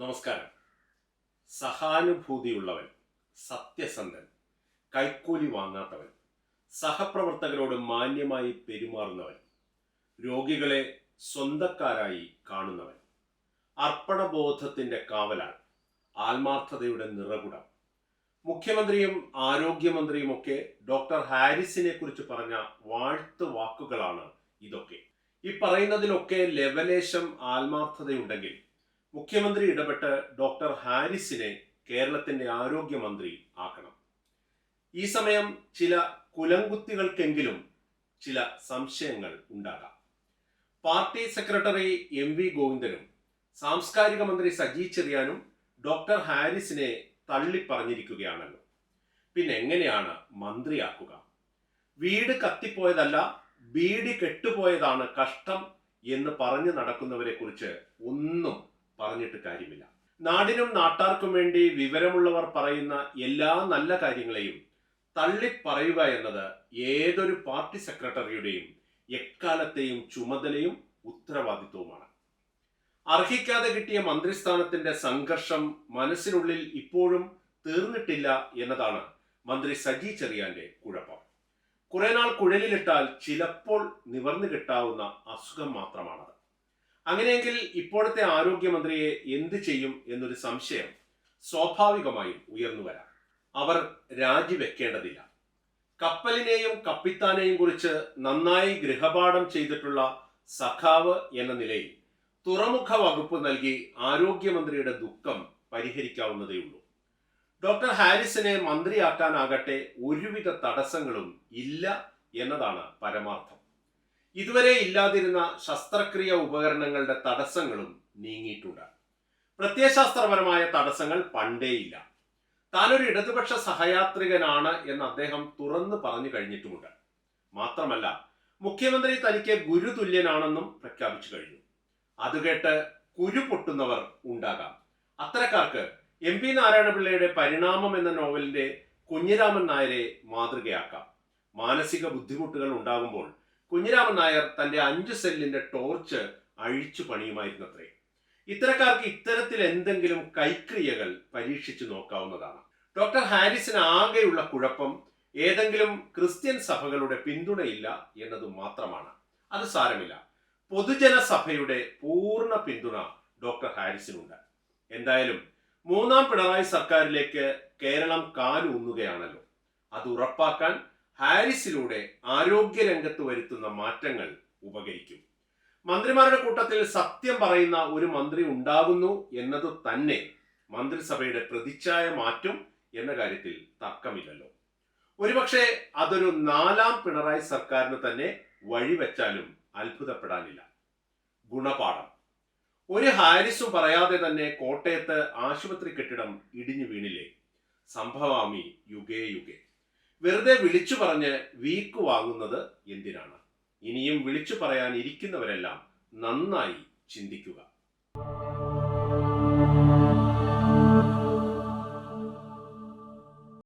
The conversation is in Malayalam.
നമസ്കാരം. സഹാനുഭൂതിയുള്ളവൻ സത്യസന്ധൻ കൈക്കൂലി വാങ്ങാത്തവൻ സഹപ്രവർത്തകരോട് മാന്യമായി പെരുമാറുന്നവൻ രോഗികളെ സ്വന്തക്കാരായി കാണുന്നവൻ അർപ്പണബോധത്തിന്റെ കാവലാൾ ആത്മാർത്ഥതയുടെ നിറകുടം. മുഖ്യമന്ത്രിയും ആരോഗ്യമന്ത്രിയുമൊക്കെ ഡോക്ടർ ഹാരിസിനെ കുറിച്ച് പറഞ്ഞ വാഴ്ത്തു വാക്കുകളാണ് ഇതൊക്കെ. ഈ പറയുന്നതിലൊക്കെ ലെവലേശം ആത്മാർത്ഥതയുണ്ടെങ്കിൽ മുഖ്യമന്ത്രി ഇടപെട്ട് ഡോക്ടർ ഹാരിസിനെ കേരളത്തിന്റെ ആരോഗ്യമന്ത്രി ആക്കണം. ഈ സമയം ചില കുലങ്കുത്തികൾക്കെങ്കിലും ചില സംശയങ്ങൾ ഉണ്ടാകാം. പാർട്ടി സെക്രട്ടറി എം വി ഗോവിന്ദനും സാംസ്കാരിക മന്ത്രി സജി ചെറിയാനും ഡോക്ടർ ഹാരിസിനെ തള്ളിപ്പറഞ്ഞിരിക്കുകയാണല്ലോ. പിന്നെ എങ്ങനെയാണ് മന്ത്രിയാക്കുക? വീട് കത്തിപ്പോയതല്ല ബീഡി കെട്ടുപോയതാണ് കഷ്ടം എന്ന് പറഞ്ഞു നടക്കുന്നവരെ കുറിച്ച് ഒന്നും പറഞ്ഞിട്ട് കാര്യമില്ല. നാടിനും നാട്ടാർക്കും വേണ്ടി വിവരമുള്ളവർ പറയുന്ന എല്ലാ നല്ല കാര്യങ്ങളെയും തള്ളിപ്പറയുക എന്നത് ഏതൊരു പാർട്ടി സെക്രട്ടറിയുടെയും എക്കാലത്തെയും ചുമതലയും ഉത്തരവാദിത്വവുമാണ്. അർഹിക്കാതെ കിട്ടിയ മന്ത്രിസ്ഥാനത്തിന്റെ സംഘർഷം മനസ്സിനുള്ളിൽ ഇപ്പോഴും തീർന്നിട്ടില്ല എന്നതാണ് മന്ത്രി സജി ചെറിയാന്റെ കുഴപ്പം. കുറെ നാൾ കുഴലിലിട്ടാൽ ചിലപ്പോൾ നിവർന്നു കിട്ടാവുന്ന അസുഖം മാത്രമാണത്. അങ്ങനെയെങ്കിൽ ഇപ്പോഴത്തെ ആരോഗ്യമന്ത്രിയെ എന്ത് ചെയ്യും എന്നൊരു സംശയം സ്വാഭാവികമായും ഉയർന്നു വരാം. അവർ രാജിവെക്കേണ്ടതില്ല. കപ്പലിനെയും കപ്പിത്താനെയും കുറിച്ച് നന്നായി ഗൃഹപാഠം ചെയ്തിട്ടുള്ള സഖാവ് എന്ന നിലയിൽ തുറമുഖ വകുപ്പ് നൽകി ആരോഗ്യമന്ത്രിയുടെ ദുഃഖം പരിഹരിക്കാവുന്നതേയുള്ളൂ ഡോക്ടർ ഹാരിസിനെ മന്ത്രിയാക്കാനാകട്ടെ ഒരുവിധ തടസ്സങ്ങളും ഇല്ല എന്നതാണ് പരമാർത്ഥം. ഇതുവരെ ഇല്ലാതിരുന്ന ശസ്ത്രക്രിയ ഉപകരണങ്ങളുടെ തടസ്സങ്ങളും നീങ്ങിയിട്ടുണ്ട്. പ്രത്യയശാസ്ത്രപരമായ തടസ്സങ്ങൾ പണ്ടേയില്ല താനൊരു ഇടതുപക്ഷ സഹയാത്രികനാണ് എന്ന് അദ്ദേഹം തുറന്നു പറഞ്ഞു കഴിഞ്ഞിട്ടുമുണ്ട്. മാത്രമല്ല മുഖ്യമന്ത്രി തനിക്ക് ഗുരുതുല്യനാണെന്നും പ്രഖ്യാപിച്ചു കഴിഞ്ഞു. അത് കേട്ട് കുരു പൊട്ടുന്നവർ ഉണ്ടാകാം. അത്തരക്കാർക്ക് എം പി നാരായണപിള്ളയുടെ പരിണാമം എന്ന നോവലിന്റെ കുഞ്ഞിരാമൻ നായരെ മാതൃകയാക്കാം. മാനസിക ബുദ്ധിമുട്ടുകൾ ഉണ്ടാകുമ്പോൾ കുഞ്ഞിരാമൻ നായർ തന്റെ അഞ്ചു സെല്ലിന്റെ ടോർച്ച് അഴിച്ചു പണിയുമായിരുന്നത്രേ. ഇത്തരക്കാർക്ക് ഇത്തരത്തിൽ എന്തെങ്കിലും കൈക്രിയകൾ പരീക്ഷിച്ചു നോക്കാവുന്നതാണ്. ഡോക്ടർ ഹാരിസിന് ആകെയുള്ള കുഴപ്പം ഏതെങ്കിലും ക്രിസ്ത്യൻ സഭകളുടെ പിന്തുണയില്ല എന്നത് മാത്രമാണ്. അത് സാരമില്ല. പൊതുജന സഭയുടെ പൂർണ പിന്തുണ ഡോക്ടർ ഹാരിസിനുണ്ട്. എന്തായാലും മൂന്നാം പിണറായി സർക്കാരിലേക്ക് കേരളം കാലൂന്നുകയാണല്ലോ അത് ഉറപ്പാക്കാൻ ഹാരിസിലൂടെ ആരോഗ്യരംഗത്ത് വരുത്തുന്ന മാറ്റങ്ങൾ ഉപകരിക്കും. മന്ത്രിമാരുടെ കൂട്ടത്തിൽ സത്യം പറയുന്ന ഒരു മന്ത്രി ഉണ്ടാകുന്നു എന്നത് തന്നെ മന്ത്രിസഭയുടെ പ്രതിച്ഛായ മാറ്റും എന്ന കാര്യത്തിൽ തർക്കമില്ലല്ലോ. ഒരുപക്ഷെ അതൊരു നാലാം പിണറായി സർക്കാരിന് തന്നെ വഴിവെച്ചാലും അത്ഭുതപ്പെടാനില്ല. ഗുണപാഠം. ഒരു ഹാരിസും പറയാതെ തന്നെ കോട്ടയത്ത് ആശുപത്രി കെട്ടിടം ഇടിഞ്ഞു വീണില്ലേ? സംഭവാമി യുഗേ യുഗേ. വെറുതെ വിളിച്ചു പറഞ്ഞ് വീക്ക് വാങ്ങുന്നത് എന്തിനാണ്? ഇനിയും വിളിച്ചു പറയാൻ ഇരിക്കുന്നവരെല്ലാം നന്നായി ചിന്തിക്കുക.